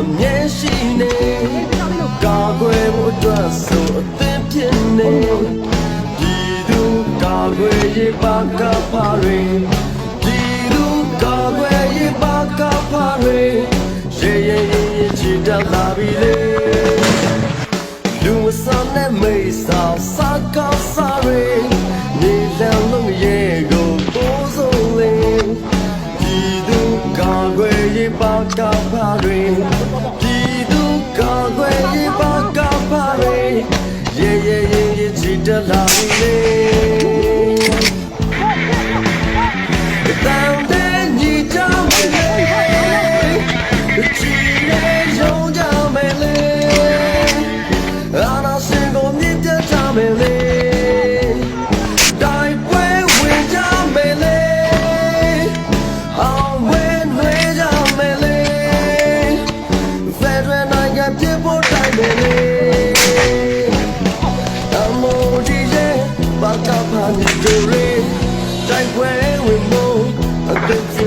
အမြဲရှိနေကာကွယ်ဖို့အတွက်ဆိုအသင်ဖြစ်နေဒီသူကာကွယ်ရေးပါကပါရီဒီသူကာကွယ်ရေးပါကပါရီရေရေရေရေချစ်တတ်လာပြီလေလူမဆန်တဲ့မိတ်ဆောင်စာကောင်းစာရီနေလန်လုံးရဲ့ကိုပိုးစုံလေဒီသူကာကွယ်ရေးပါကပါရီ ချစ်တလာလေတောင်းတဲ့ညီတောင်းလေချစ်ရဲ့ရုံကြောင့်ပဲလေအာနာစင်ကိုမြင့်တက်တာပဲလေတိုင်းပွဲဝင်ကြမယ်လေ Thanks.